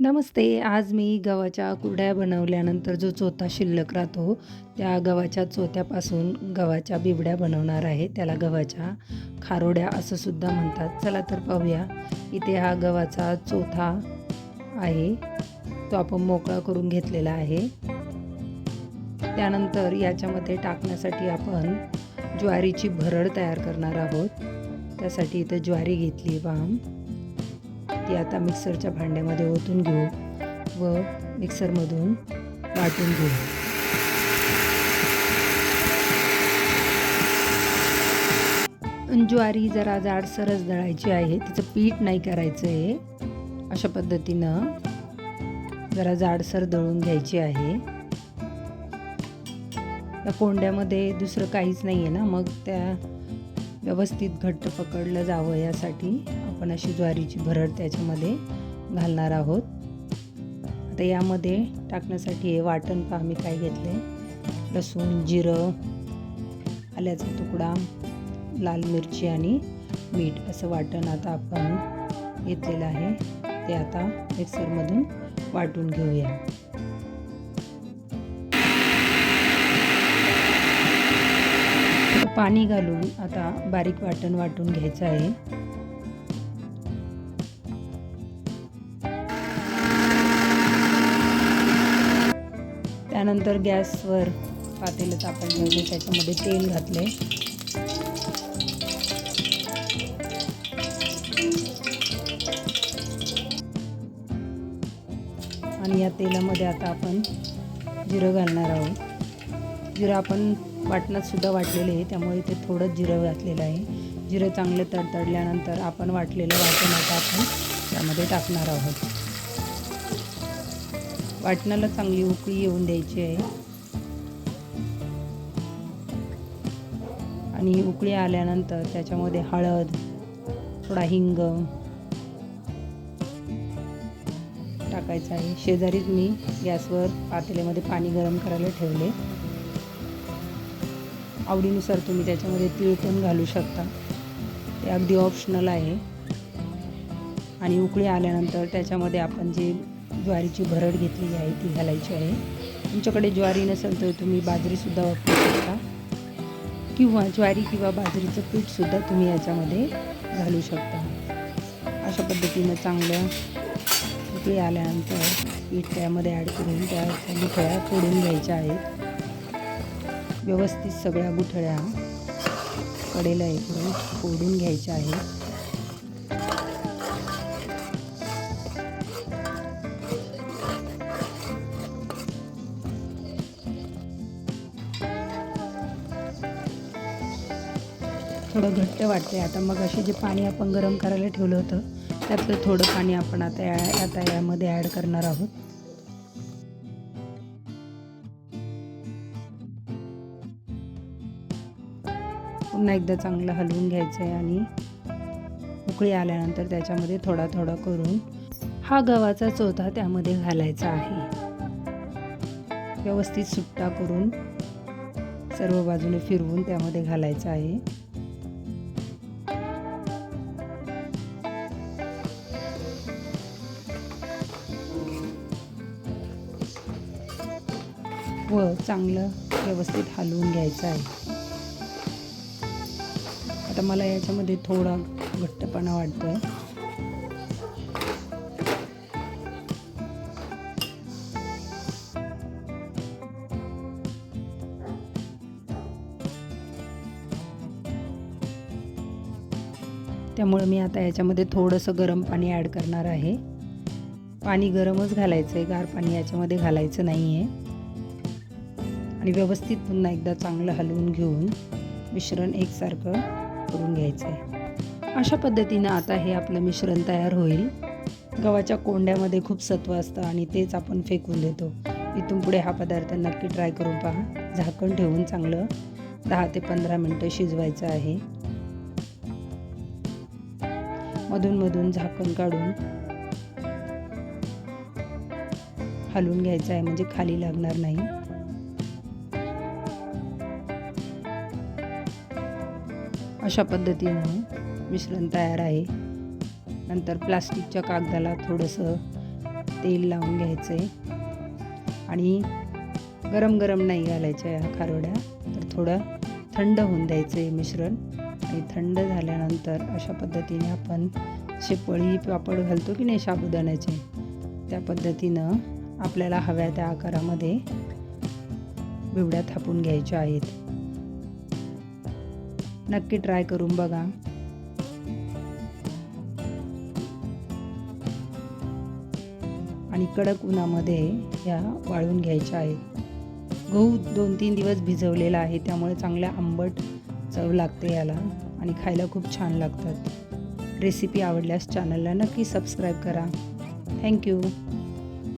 नमस्ते. आज मी गव्हाच्या कुरड्या बनवल्यानंतर जो चोथा शिल्लक राहतो त्या गव्हाच्या चोथ्यापासून गव्हाच्या बिबड्या बनवणार आहे. त्याला गव्हाच्या खारोड्या असं सुद्धा म्हणतात. चला तर पाहूया. इथे हा गव्हाचा चोथा आहे. तो आपण मोकळा करून घेतलेला आहे. त्यानंतर याच्यामध्ये टाकण्यासाठी आपण ज्वारीची भरड तयार करणार आहोत. त्यासाठी इथं ज्वारी घेतली वाम ती आता मिक्सरच्या भांड्यामध्ये ओतून घेऊ व मिक्सरमधून वाटून घेऊ. ज्वारी जरा जाडसरच दळायची आहे. तिचं पीठ नाही करायचं आहे अशा पद्धतीनं जरा जाडसर दळून घ्यायची आहे. त्या कोंड्यामध्ये दुसरं काहीच नाही आहे ना. मग त्या व्यवस्थित घट्ट पकडलं जावं यासाठी आपण अशी ज्वारीची भरड त्याच्यामध्ये घालणार आहोत. आता यामध्ये टाकण्यासाठी हे वाटण पहा मी काय घेतले लसूण जिरं आल्याचा तुकडा लाल मिरची आणि मीठ असं वाटण आता आपण घेतलेलं आहे. ते आता मिक्सरमधून वाटून घेऊया. पाणी घालून आता बारीक वाटण वाटून घ्यायचं आहे. त्यानंतर गॅसवर पातेलं तापण ठेवले त्याच्यामध्ये तेल घातले आणि या तेलामध्ये आता आपण जिरं घालणार आहोत. जिरं आपण वाटणातसुद्धा वाटलेले आहे. त्यामुळे ते थोडंच जिरं घातलेलं आहे. जिरं चांगलं तडतडल्यानंतर आपण वाटलेलं वाटण आता आपण त्यामध्ये टाकणार आहोत. वाटणाला चांगली उकळी येऊन द्यायची आहे. आणि उकळी आल्यानंतर त्याच्यामध्ये हळद थोडा हिंग टाकायचं आहे. शेजारीच मी गॅसवर पातेल्यामध्ये पाणी गरम करायला ठेवले. आवडीनुसार तुम्ही त्याच्यामध्ये तीळ पण घालू शकता. ते अगदी ऑप्शनल आहे. आणि उकळी आल्यानंतर त्याच्यामध्ये आपण जे ज्वारीची भरड घेतलेली आहे ती घालायची आहे. तुमच्याकडे ज्वारी नसेल तर तुम्ही बाजरीसुद्धा वापरू शकता. किंवा ज्वारी किंवा बाजरीचं पीठसुद्धा तुम्ही याच्यामध्ये घालू शकता. अशा पद्धतीनं चांगलं उकळी आल्यानंतर पीठ त्यामध्ये ॲड करून त्या गुठळ्या फोडून घ्यायच्या आहेत. व्यवस्थित सगळ्या गुठळ्या कडेला इकडून फोडून घ्यायच्या आहेत. थोडं घट्ट वाटते आता मग असे जे पाणी आपण गरम करायला ठेवलं होतं त्यातलं थोडं पाणी आपण आता या आता यामध्ये ॲड करणार आहोत. पुन्हा एकदा चांगलं हलवून घ्यायचं आहे आणि उकळी आल्यानंतर त्याच्यामध्ये थोडा थोडा करून हा गव्हाचा चोथा त्यामध्ये घालायचा आहे. व्यवस्थित सुट्टा करून सर्व बाजूने फिरवून त्यामध्ये घालायचं आहे. व चांगलं व्यवस्थित हलवून घ्यायचं आहे. आता मला याच्यामध्ये थोडा घट्टपणा वाटतोय. त्यामुळे मी आता याच्यामध्ये थोडंसं गरम पाणी ॲड करणार आहे. पाणी गरमच घालायचं आहे गार पाणी याच्यामध्ये घालायचं नाही आहे आणि व्यवस्थित पुन्हा एकदा चांगलं हलवून घेऊन मिश्रण एकसारखं करून घ्यायचं. आहे अशा पद्धतीनं आता हे आपलं मिश्रण तयार होईल. गव्हाच्या कोंड्यामध्ये खूप सत्व असतं आणि तेच आपण फेकून देतो. इथून पुढे हा पदार्थ नक्की ट्राय करून पहा. झाकण ठेवून चांगलं दहा ते पंधरा मिनटं शिजवायचं आहे. मधून मधून झाकण काढून हलवून घ्यायचं आहे म्हणजे खाली लागणार नाही. अशा पद्धतीनं मिश्रण तयार आहे. नंतर प्लास्टिकच्या कागदाला थोडंसं तेल लावून घ्यायचं आहे. आणि गरम गरम नाही घालायच्या ह्या खारोड्या तर थोडं थंड होऊन द्यायचं आहे मिश्रण. आणि थंड झाल्यानंतर अशा पद्धतीने आपण असे पळी पापड घालतो की नाही साबुदाण्याचे त्या पद्धतीनं आपल्याला हव्या त्या आकारामध्ये बिवड्या थापून घ्यायच्या आहेत. नक्की ट्राय करून बघा. आणि कडक उन्हामध्ये ह्या वाळून घ्यायच्या आहेत. गहू दोन तीन दिवस भिजवलेला आहे त्यामुळे चांगल्या आंबट चव लागते याला आणि खायला खूप छान लागतात. रेसिपी आवडल्यास चॅनलला नक्की सबस्क्राईब करा. थँक्यू.